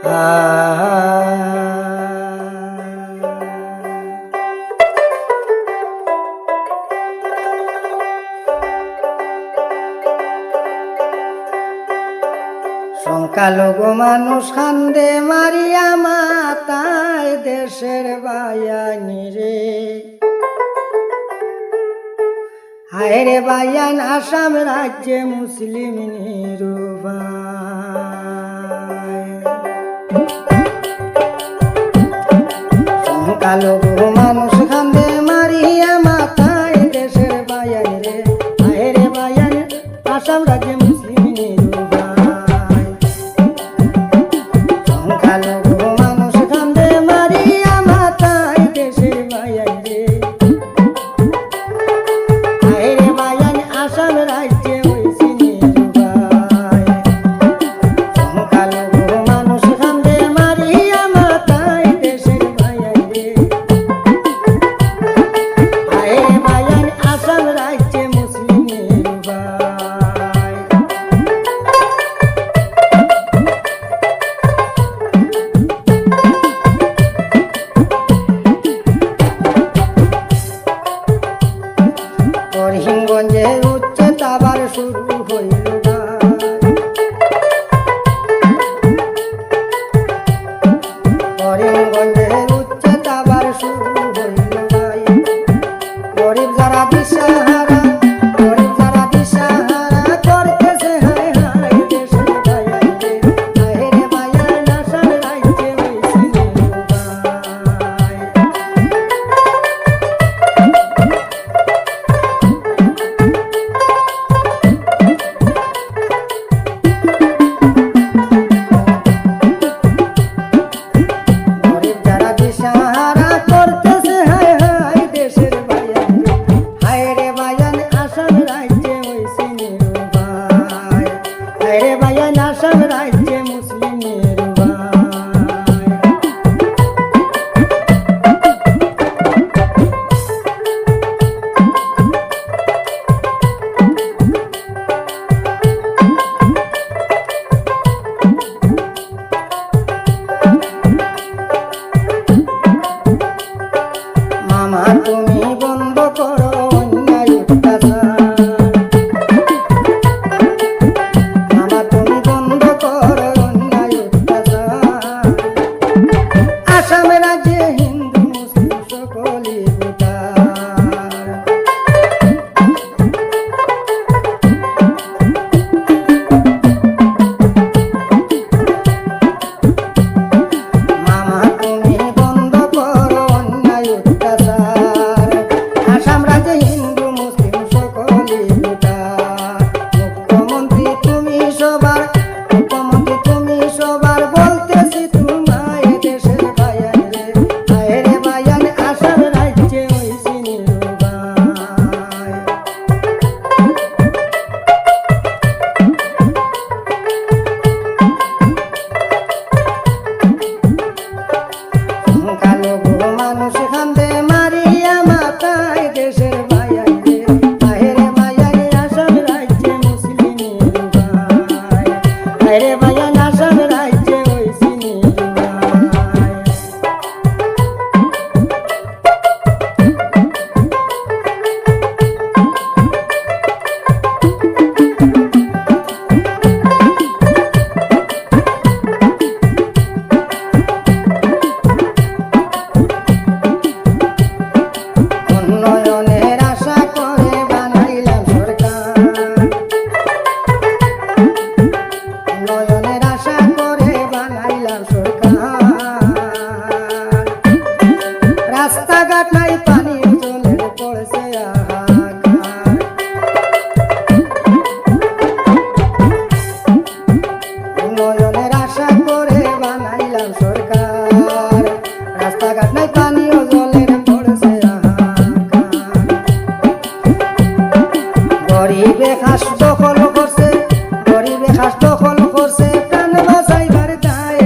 সংখ্যালঘু মানুষ খান্দে মারিয়া মাতায় দেশের বায়ানি রে। হায় রে বায়ান আসাম রাজ্যে মুসলিম নিরুবা কালো গরু মানুষ। খাস দখল করছে গরিবে খাস দখল করছে প্রাণ বাঁচাইবার দায়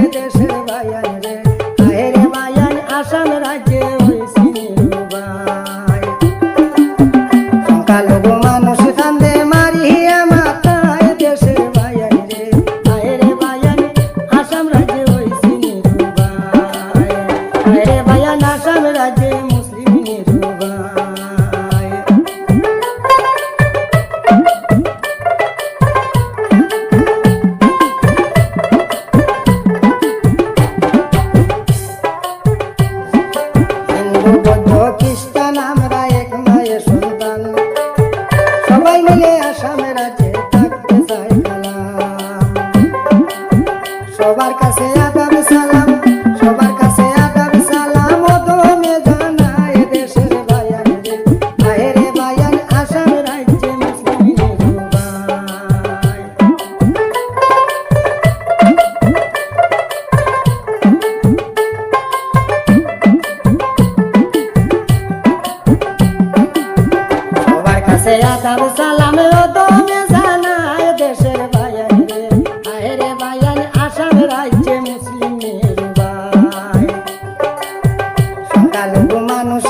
রাজ্যে আছে আদাব সালাম ও দমে জানায় দেশের বায়ান আহেরে বায়ান আসাম রাজ্যে মুসলিমের বাই সকাল মানুষ